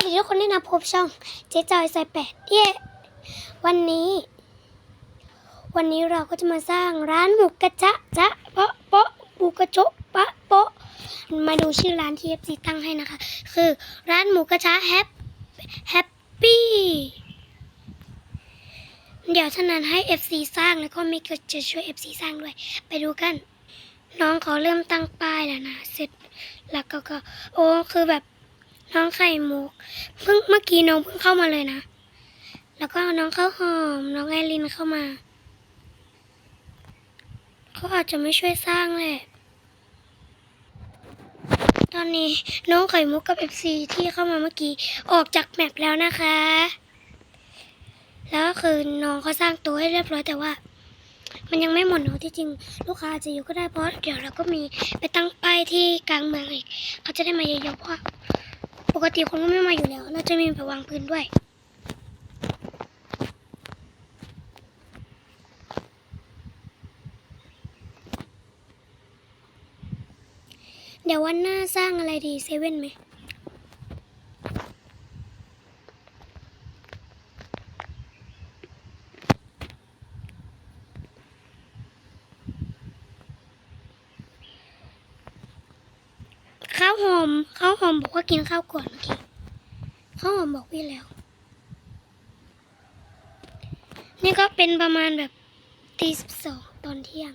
วัสดีทุกคนที่นะพบช่องเจ๊จอยใส่แปดเย่วันนี้ วันนี้เราก็จะมาสร้างร้านหมูกระจะจะเปาะเปาะหมูกระโจะปะโปะมาดูชื่อร้านที่เอฟซีตั้งให้นะคะ คือร้านหมูกระจะแฮปแฮปปี้เดี๋ยวท่านั้นให้ FC สร้างแล้วก็ม่ก็จะช่วย FC สร้างด้วย ไปดูกัน น้องเขาเริ่มตั้งป้ายแล้วนะ เสร็จแล้วก็ก็โอ้คือแบบ น้องไข่มุก เพิ่งเมื่อกี้น้องเพิ่งเข้ามาเลยนะ แล้วก็น้องข้าวหอม น้องไอรินเข้ามา เขาอาจจะไม่ช่วยสร้างแหละ ตอนนี้น้องไข่มุกกับเอฟซีที่เข้ามาเมื่อกี้ออกจากแมปแล้วนะคะ แล้วก็คือน้องเขาสร้างตัวให้เรียบร้อยแต่ว่า มันยังไม่หมดเนอะที่จริง ลูกค้าจะอยู่ก็ได้เพราะเดี๋ยวเราก็มีไปตั้งป้ายที่กลางเมืองอีกเขาจะได้มาเยอะๆเพราะว่า ปกติคนก็ไม่มาอยู่แล้ว น่าจะมีไปวางพื้นด้วย เดี๋ยววันหน้าสร้างอะไรดีเซเว่นไหม หอมข้าวหอมบอกว่ากินข้าวก่อนเมื่อกี้ข้าวหอมบอกพี่แล้ว นี่ก็เป็นประมาณแบบตีสิบสองตอนเที่ยง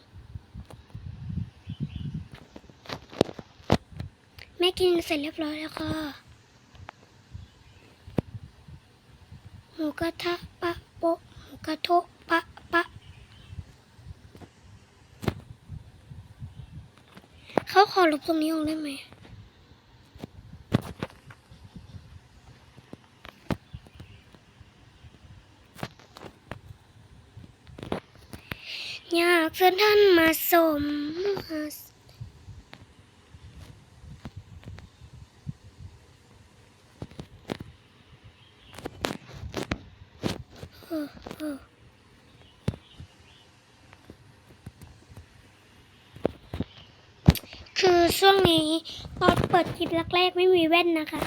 แม่กินเสร็จเรียบร้อยแล้วค่ะหมูกระทะปะโปะหมูกระทะปะปะเขาขอลบตรงนี้ออกได้ไหม อยากเชิญท่านมาสมคือช่วงนี้ตอนเปิดคลิปแรกๆไม่มีแว่นนะคะ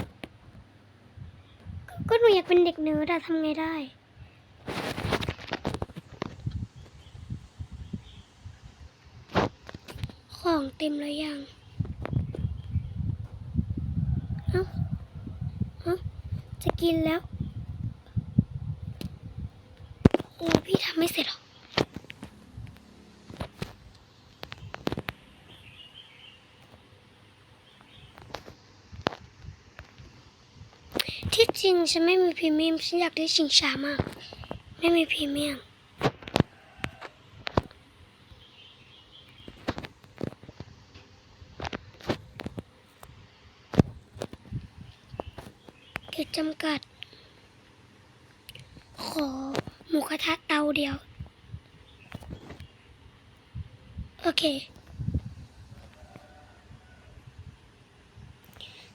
ก็หนูอยากเป็นเด็กเนิร์ดอะทำไงได้ ของเต็มแล้วยังเอ้าเอ้าจะกินแล้วโอ้พี่ทำไม่เสร็จหรอที่จริงฉันไม่มีพรีเมียมฉันอยากได้ชิงช้ามาก ไม่มีพรีเมียม เขตจำกัด ขอหมูกระทะเตาเดียว โอเค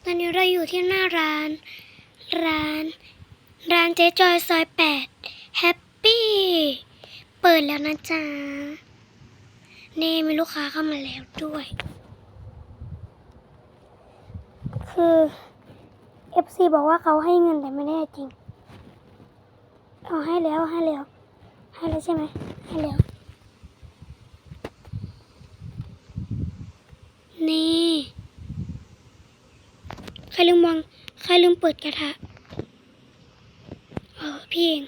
ตอนนี้เราอยู่ที่หน้าร้าน ร้าน ร้านเจ๊จอยซอยแปดแฮปปี้ เปิดแล้วนะจ๊ะ นี่มีลูกค้าเข้ามาแล้วด้วยคือ FC บอกว่าเขาให้เงินแต่ไม่ได้จริง เอาให้แล้วให้แล้ว ให้แล้วใช่ไหมให้แล้ว นี่ ใครลืมวางใครลืมเปิดกระทะเออพี่เอง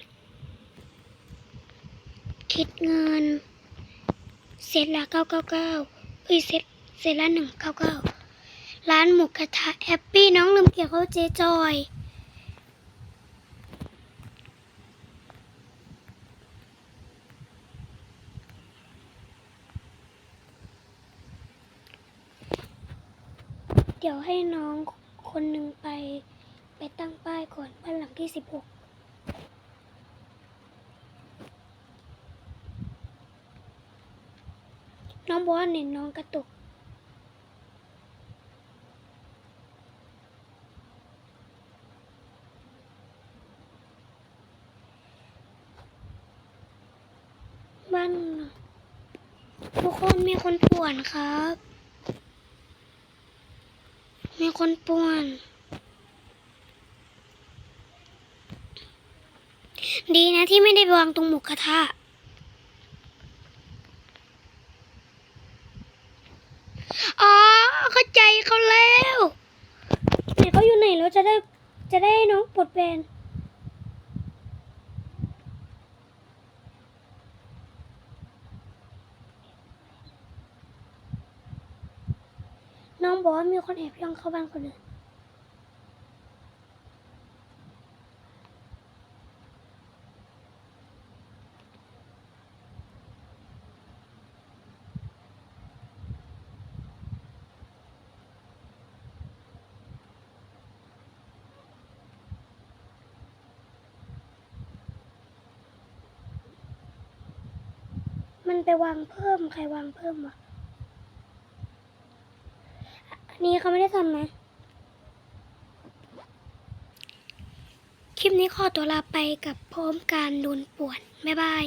คิดเงิน เสร็จละเก้าเก้าเก้าเอ้ยเสร็จเสร็จละหนึ่งเก้าเก้า ร้านหมูกระทะแฮปปี้น้องลืมเกี่ยวเขาเจ๊จอยเดี๋ยวให้น้องคนหนึ่งไป ไปตั้งป้ายก่อนบ้านหลังที่สิบหกน้องบอกว่าเน็ตน้องกระตุก ทุกคนมีคนป่วนครับ มีคนป่วน ดีนะที่ไม่ได้วางตรงหมูกกระทะอ๋อเข้าใจเขาแล้วไหนเขาอยู่ไหนแล้วจะได้จะได้น้องปลดแบน น้องบอกว่ามีคนแอบย่องเข้าบ้านคนอื่นมันไปวางเพิ่ม ใครวางเพิ่มวะ อัน นี้เขาไม่ได้ทำนะคลิปนี้ขอตัวลาไปกับพร้อมการโดนป่วน บ๊ายบาย